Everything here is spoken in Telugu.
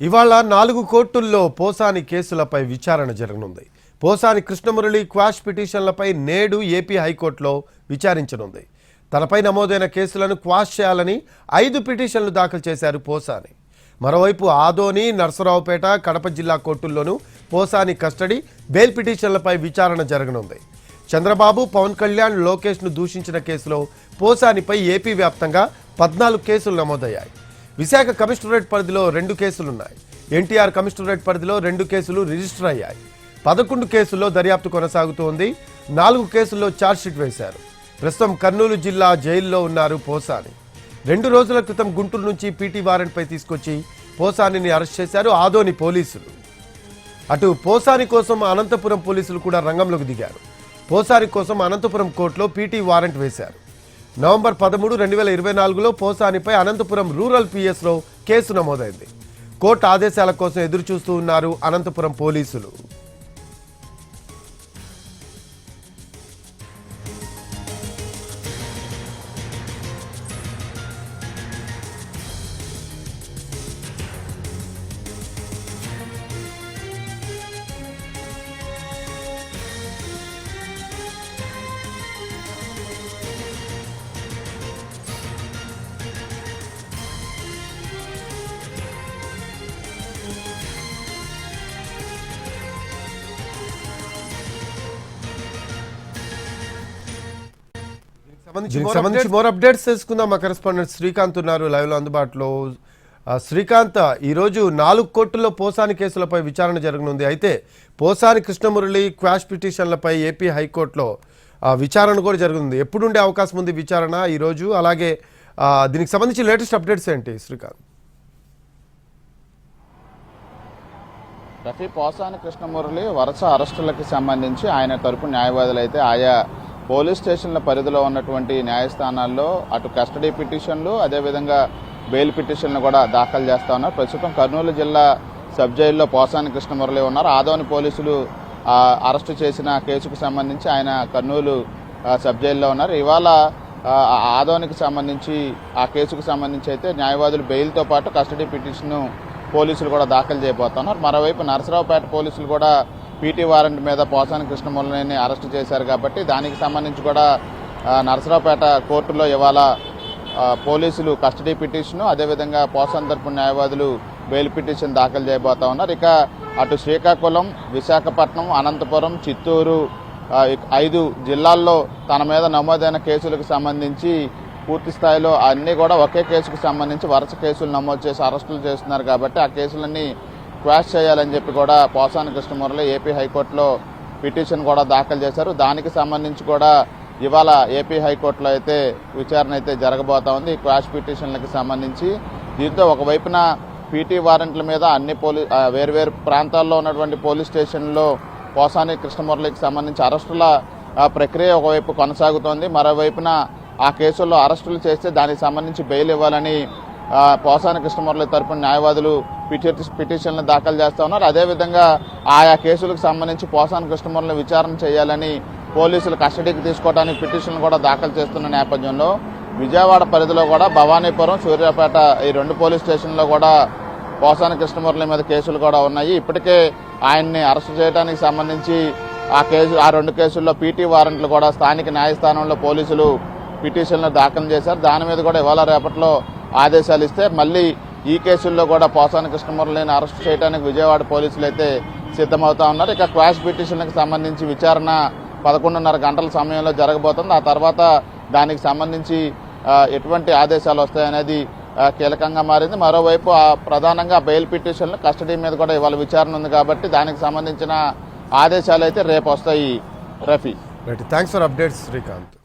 ఇవాళ నాలుగు కోర్టుల్లో పోసాని కేసులపై విచారణ జరగనుంది. పోసాని కృష్ణమురళి క్వాష్ పిటిషన్లపై నేడు ఏపీ హైకోర్టులో విచారించనుంది. తనపై నమోదైన కేసులను క్వాష్ చేయాలని ఐదు పిటిషన్లు దాఖలు చేశారు పోసాని. మరోవైపు ఆదోని నర్సరావుపేట కడప జిల్లా కోర్టుల్లోనూ పోసాని కస్టడీ బెయిల్ పిటిషన్లపై విచారణ జరగనుంది. చంద్రబాబు పవన్ కళ్యాణ్ లోకేష్ను దూషించిన కేసులో పోసానిపై ఏపీ వ్యాప్తంగా పద్నాలుగు కేసులు నమోదయ్యాయి. విశాఖ కమిషనరేట్ పరిధిలో రెండు కేసులున్నాయి. ఎన్టీఆర్ కమిషనరేట్ పరిధిలో రెండు కేసులు రిజిస్టర్ అయ్యాయి. పదకొండు కేసుల్లో దర్యాప్తు కొనసాగుతోంది నాలుగు కేసుల్లో ఛార్జ్షీట్ వేశారు. ప్రస్తుతం కర్నూలు జిల్లా జైల్లో ఉన్నారు పోసాని. రెండు రోజుల క్రితం గుంటూరు నుంచి పీటీ వారెంట్పై తీసుకొచ్చి పోసానిని అరెస్ట్ చేశారు ఆదోని పోలీసులు. అటు పోసాని కోసం అనంతపురం పోలీసులు కూడా రంగంలోకి దిగారు. పోసాని కోసం అనంతపురం కోర్టులో పీటీ వారెంట్ వేశారు. నవంబర్ పదమూడు రెండు వేల ఇరవై నాలుగులో పోసానిపై అనంతపురం రూరల్ పిఎస్లో కేసు నమోదైంది. కోర్టు ఆదేశాల కోసం ఎదురు చూస్తూ ఉన్నారు అనంతపురం పోలీసులు. సంబంధించి మోర్ అప్డేట్స్ తెలుసుకుందాం. మా కరెస్పాండెంట్ శ్రీకాంత్ ఉన్నారు లైవ్లో అందుబాటులో. శ్రీకాంత్ ఈ రోజు నాలుగు కోర్టుల్లో పోసాని కేసులపై విచారణ జరగనుంది. అయితే పోసాని కృష్ణమురళి క్వాష్ పిటిషన్లపై ఏపీ హైకోర్టులో విచారణ కూడా జరుగుతుంది ఎప్పుడు ఉండే అవకాశం ఉంది విచారణ ఈ రోజు? అలాగే దీనికి సంబంధించి లేటెస్ట్ అప్డేట్స్ ఏంటి శ్రీకాంత్? రఫీ పోసాని కృష్ణమురళి వరుస అరెస్టులకు సంబంధించి ఆయన తరపు న్యాయవాదులు అయితే ఆయా పోలీస్ స్టేషన్ల పరిధిలో ఉన్నటువంటి న్యాయస్థానాల్లో అటు కస్టడీ పిటిషన్లు అదేవిధంగా బెయిల్ పిటిషన్లు కూడా దాఖలు చేస్తా ఉన్నారు. ప్రస్తుతం కర్నూలు జిల్లా సబ్ జైల్లో పోసాని కృష్ణమురళి ఉన్నారు. ఆదోని పోలీసులు అరెస్టు చేసిన కేసుకు సంబంధించి ఆయన కర్నూలు సబ్ జైల్లో ఉన్నారు. ఇవాళ ఆదోనికి సంబంధించి ఆ కేసుకు సంబంధించి అయితే న్యాయవాదులు బెయిల్తో పాటు కస్టడీ పిటిషన్ పోలీసులు కూడా దాఖలు చేయబోతున్నారు. మరోవైపు నరసరావుపేట పోలీసులు కూడా పీటీ వారెంట్ మీద పోసాని కృష్ణములని అరెస్ట్ చేశారు కాబట్టి దానికి సంబంధించి కూడా నరసరావుపేట కోర్టులో ఇవాళ పోలీసులు కస్టడీ పిటిషన్ అదేవిధంగా పోసాన్ తరపు న్యాయవాదులు బెయిల్ పిటిషన్ దాఖలు చేయబోతా ఉన్నారు. ఇక అటు శ్రీకాకుళం విశాఖపట్నం అనంతపురం చిత్తూరు ఐదు జిల్లాల్లో తన మీద నమోదైన కేసులకు సంబంధించి పూర్తి స్థాయిలో అన్నీ కూడా ఒకే కేసుకు సంబంధించి వరుస కేసులు నమోదు చేసి అరెస్టులు చేస్తున్నారు కాబట్టి ఆ కేసులన్నీ క్వాష్ చేయాలని చెప్పి కూడా పోసాని కృష్ణమురళి ఏపీ హైకోర్టులో పిటిషన్ కూడా దాఖలు చేశారు. దానికి సంబంధించి కూడా ఇవాళ ఏపీ హైకోర్టులో అయితే విచారణ అయితే జరగబోతా ఉంది. ఈ క్వాష్ పిటిషన్లకు సంబంధించి దీంతో ఒకవైపున పీటీ వారెంట్ల మీద అన్ని పోలీ వేరువేరు ప్రాంతాల్లో ఉన్నటువంటి పోలీస్ స్టేషన్లో పోసాని కృష్ణమురళికి సంబంధించి అరెస్టుల ఆ, ప్రక్రియ ఒకవైపు కొనసాగుతోంది. మరోవైపున ఆ కేసుల్లో అరెస్టులు చేస్తే దానికి సంబంధించి బెయిల్ ఇవ్వాలని పోసాన కృష్ణమురళి తరపున న్యాయవాదులు పిటి పిటిషన్లు దాఖలు చేస్తూ ఉన్నారు. అదేవిధంగా ఆయా కేసులకు సంబంధించి పోసాన కృష్ణమురళిని విచారణ చేయాలని పోలీసులు కస్టడీకి తీసుకోవడానికి పిటిషన్లు కూడా దాఖలు చేస్తున్న నేపథ్యంలో విజయవాడ పరిధిలో కూడా భవానీపురం సూర్యాపేట ఈ రెండు పోలీస్ స్టేషన్లో కూడా పోసాని కృష్ణమురళి మీద కేసులు కూడా ఉన్నాయి. ఇప్పటికే ఆయన్ని అరెస్ట్ చేయడానికి సంబంధించి ఆ కేసు ఆ రెండు కేసుల్లో పీటీ వారెంట్లు కూడా స్థానిక న్యాయస్థానంలో పోలీసులు పిటిషన్లు దాఖలు చేశారు. దాని మీద కూడా ఇవాళ రేపట్లో ఆదేశాలు ఇస్తే మళ్ళీ ఈ కేసుల్లో కూడా పోసాని కృష్ణమురళిని అరెస్ట్ చేయడానికి విజయవాడ పోలీసులు అయితే సిద్ధమవుతా ఉన్నారు. ఇక క్వాష్ పిటిషన్లకు సంబంధించి విచారణ పదకొండున్నర గంటల సమయంలో జరగబోతుంది. ఆ తర్వాత దానికి సంబంధించి ఎటువంటి ఆదేశాలు వస్తాయనేది కీలకంగా మారింది. మరోవైపు ఆ ప్రధానంగా బెయిల్ పిటిషన్లు కస్టడీ మీద కూడా ఇవాళ విచారణ ఉంది కాబట్టి దానికి సంబంధించిన ఆదేశాలు అయితే రేపు వస్తాయి. Rafi. Thanks for updates Srikanth.